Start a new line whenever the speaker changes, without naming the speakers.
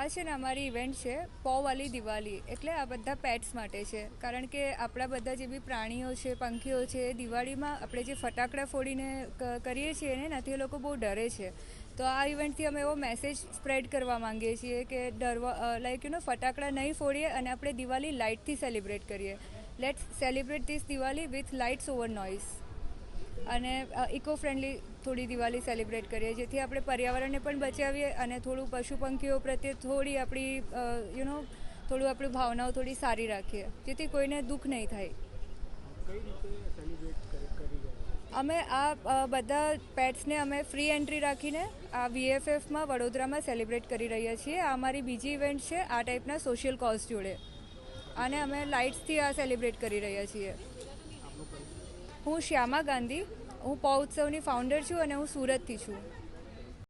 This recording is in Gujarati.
આ છે ને અમારી ઇવેન્ટ છે, પોવાલી દિવાળી. એટલે આ બધા પેટ્સ માટે છે. કારણ કે આપણા બધા જે બી પ્રાણીઓ છે, પંખીઓ છે, એ દિવાળીમાં આપણે જે ફટાકડા ફોડીને કરીએ છીએ ને, એનાથી એ લોકો બહુ ડરે છે. તો આ ઇવેન્ટથી અમે એવો મેસેજ સ્પ્રેડ કરવા માંગીએ છીએ કે ડરવા લાઈક યુ નો ફટાકડા નહીં ફોડીએ અને આપણે દિવાળી લાઇટથી સેલિબ્રેટ કરીએ. Let's celebrate this Diwali with lights over noise અને ઇકો ફ્રેન્ડલી થોડી દિવાળી સેલિબ્રેટ કરીએ જેથી આપણે પર્યાવરણને પણ બચાવીએ અને થોડું પશુ પંખીઓ પ્રત્યે થોડી આપણી યુ નો થોડું આપણી ભાવનાઓ થોડી સારી રાખીએ જેથી કોઈને દુઃખ નહીં થાય. અમે આ બધા પેટ્સને અમે ફ્રી એન્ટ્રી રાખીને આ વીએફએફમાં વડોદરામાં સેલિબ્રેટ કરી રહ્યા છીએ. આ અમારી બીજી ઇવેન્ટ છે આ ટાઈપના સોશિયલ કોઝ જોડે. અને અમે લાઇટ્સથી આ સેલિબ્રેટ કરી રહ્યા છીએ. હું શ્યામા ગાંધી હું પૌ ઉત્સવની ફાઉન્ડર છું અને હું સુરતથી છું.